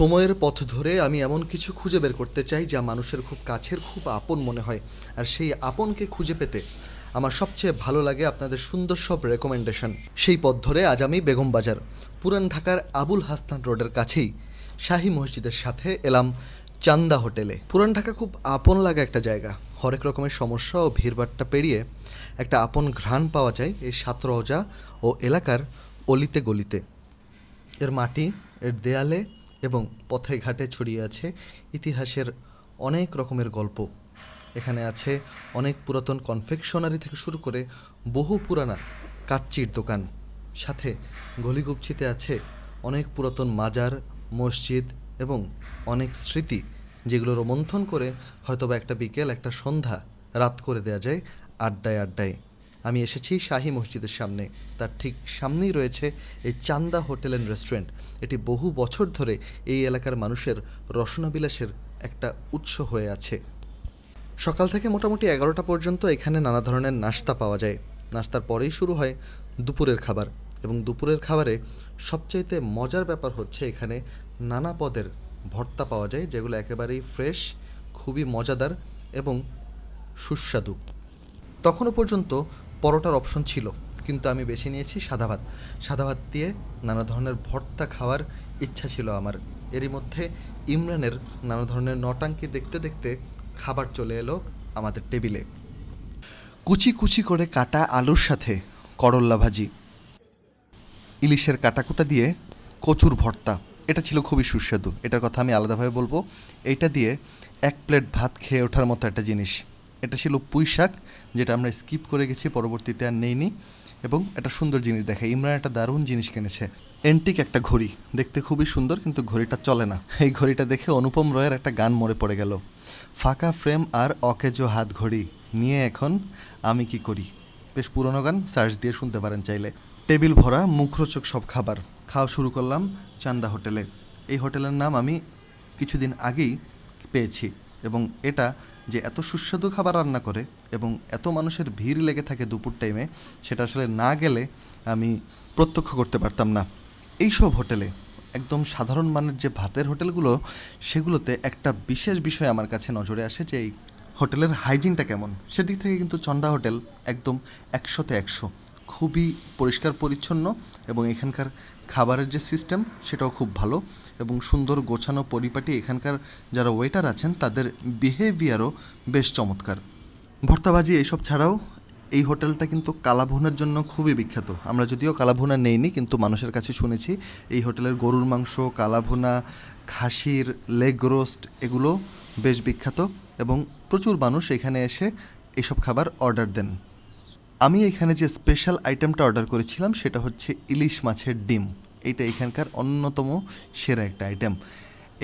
সময়ের পথ ধরে আমি এমন কিছু খুঁজে বের করতে চাই যা মানুষের খুব কাছের, খুব আপন মনে হয়। আর সেই আপনকে খুঁজে পেতে আমার সবচেয়ে ভালো লাগে আপনাদের সুন্দর সব রেকমেন্ডেশন সেই পথ ধরে আজ আমি বেগম বাজার, পুরান ঢাকার আবুল হাসনান রোডের কাছেই শাহী মসজিদের সাথে এলাম চান্দা হোটেলে। পুরান ঢাকা খুব আপন লাগা একটা জায়গা। হরেক রকমের সমস্যা ও ভিড়ভাট্টা পেরিয়ে একটা আপন ঘ্রাণ পাওয়া যায় এই সাতরহজা ও এলাকার অলিতে গলিতে। এর মাটি, এর দেয়ালে এবং পথে ঘাটে ছড়িয়ে আছে ইতিহাসের অনেক রকমের গল্প। এখানে আছে অনেক পুরাতন কনফেকশনারি থেকে শুরু করে বহু পুরানা কাচ্চির দোকান। সাথে গলিগুপচিতে আছে অনেক পুরাতন মাজার, মসজিদ এবং অনেক স্মৃতি যেগুলো রোমন্থন করে হয়তোবা একটা বিকেল, একটা সন্ধ্যা রাত করে দেওয়া যায় আড্ডায় আড্ডায়। আমি এসেছি শাহী মসজিদের সামনে। তার ঠিক সামনেই রয়েছে এই চান্দা হোটেল অ্যান্ড রেস্টুরেন্ট। এটি বহু বছর ধরে এই এলাকার মানুষের রসনাবিলাসের একটা উৎস হয়ে আছে। সকাল থেকে মোটামুটি এগারোটা পর্যন্ত এখানে নানা ধরনের নাস্তা পাওয়া যায়। নাস্তার পরেই শুরু হয় দুপুরের খাবার এবং দুপুরের খাবারে সবচাইতে মজার ব্যাপার হচ্ছে এখানে নানা পদের ভর্তা পাওয়া যায়, যেগুলো একেবারেই ফ্রেশ, খুবই মজাদার এবং সুস্বাদু। তখনও পর্যন্ত পরোটার অপশন ছিল, কিন্তু আমি বেছে নিয়েছি সাদা ভাত। সাদা ভাত দিয়ে নানা ধরনের ভর্তা খাওয়ার ইচ্ছা ছিল আমার। এরই মধ্যে ইমরানের নানা ধরনের নটাঙ্কি দেখতে দেখতে খাবার চলে এলো আমাদের টেবিলে কুচি কুচি করে কাটা আলুর সাথে করল্লা ভাজি। ইলিশের কাটাকুটা দিয়ে কচুর ভর্তা। এটা ছিল খুবই সুস্বাদু। এটার কথা আমি আলাদাভাবে বলব। এইটা দিয়ে এক প্লেট ভাত খেয়ে ওঠার মতো একটা জিনিস। এটা ছিল পুঁই শাক, যেটা আমরা স্কিপ করে গেছি, পরবর্তীতে আর নেইনি। এবং একটা সুন্দর জিনিস দেখে, ইমরান একটা দারুণ জিনিস কিনেছে। এন্টিক একটা ঘড়ি, দেখতে খুবই সুন্দর, কিন্তু ঘড়িটা চলে না। এই ঘড়িটা দেখে অনুপম রয়ের একটা গান মরে পড়ে গেল। ফাঁকা ফ্রেম আর অকেজো হাত ঘড়ি, নিয়ে এখন আমি কি করি? বেশ পুরনো গান, সার্চ দিয়ে শুনতে পারেন চাইলে। টেবিল ভরা, মুখরোচক সব খাবার। খাওয়া শুরু করলাম চান্দা হোটেলে। এই হোটেলের নাম আমি কিছুদিন আগেই পেয়েছি। এবং এটা যে এত সুস্বাদু খাবার রান্না করে এবং এত মানুষের ভিড় লেগে থাকে দুপুর টাইমে সেটা আসলে না গেলে আমি প্রত্যক্ষ করতে পারতাম না। এইসব হোটেলে, একদম সাধারণ মানের যে ভাতের হোটেলগুলো, সেগুলোতে একটা বিশেষ বিষয় আমার কাছে নজরে আসে যে এই হোটেলের হাইজিনটা কেমন। সেদিক থেকে কিন্তু চন্দা হোটেল একদম একশোতে একশো। খুবই পরিষ্কার পরিচ্ছন্ন এবং এখানকার খাবারের যে সিস্টেম, সেটাও খুব ভালো এবং সুন্দর গোছানো পরিপাটি এখানকার যারা ওয়েটার আছেন, তাদের বিহেভিয়ারও বেশ চমৎকার। ভর্তাবাজি এইসব ছাড়াও এই হোটেলটা কিন্তু কালাভুনার জন্য খুবই বিখ্যাত। আমরা যদিও কালাভুনা নেইনি, কিন্তু মানুষের কাছে শুনেছি এই হোটেলের গরুর মাংস, কালাভুনা, খাসির লেগ রোস্ট এগুলো বেশ বিখ্যাত এবং প্রচুর মানুষ এখানে এসে এইসব খাবার অর্ডার দেন। আমি এখানে যে স্পেশাল আইটেমটা অর্ডার করেছিলাম, সেটা হচ্ছে ইলিশ মাছের ডিম। এইটা এখানকার অন্যতম সেরা একটা আইটেম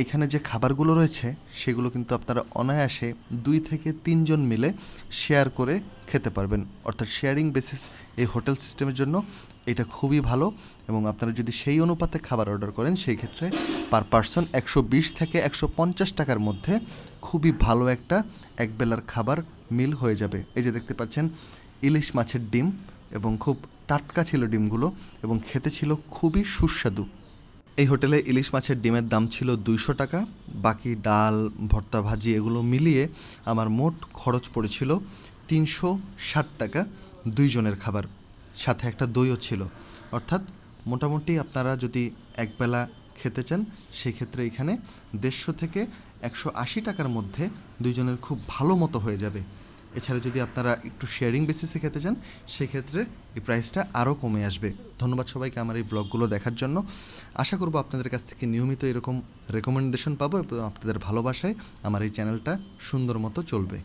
এখানে যে খাবারগুলো রয়েছে, সেগুলো কিন্তু আপনারা অনায়াসে দুই থেকে তিনজন মিলে শেয়ার করে খেতে পারবেন। অর্থাৎ শেয়ারিং বেসিস এই হোটেল সিস্টেমের জন্য এটা খুবই ভালো এবং আপনারা যদি সেই অনুপাতে খাবার অর্ডার করেন, সেই ক্ষেত্রে পার পার্সন একশো বিশ থেকে একশো পঞ্চাশ টাকার মধ্যে খুবই ভালো একটা একবেলার খাবার মিল হয়ে যাবে। এই যে দেখতে পাচ্ছেন ইলিশ মাছের ডিম এবং খুব টাটকা ছিল ডিমগুলো এবং খেতে ছিল খুবই সুস্বাদু। এই হোটেলে ইলিশ মাছের ডিমের দাম ছিল দুইশো টাকা। বাকি ডাল, ভর্তা ভাজি এগুলো মিলিয়ে আমার মোট খরচ পড়েছিল তিনশো ষাট টাকা দুইজনের খাবার। সাথে একটা দইও ছিল। অর্থাৎ মোটামুটি আপনারা যদি একবেলা খেতে চান সেই ক্ষেত্রে এখানে দেড়শো থেকে একশো আশি টাকার মধ্যে দুইজনের খুব ভালো মতো হয়ে যাবে। এছাড়া যদি আপনারা একটু শেয়ারিং বেসিসে খেতে চান, সেক্ষেত্রে এই প্রাইসটা আরও কমে আসবে। ধন্যবাদ সবাইকে আমার এই ব্লগগুলো দেখার জন্য। আশা করব আপনাদের কাছ থেকে নিয়মিত এরকম রেকমেন্ডেশন পাবো এবং আপনাদের ভালোবাসায় আমার এই চ্যানেলটা সুন্দর মতো চলবে।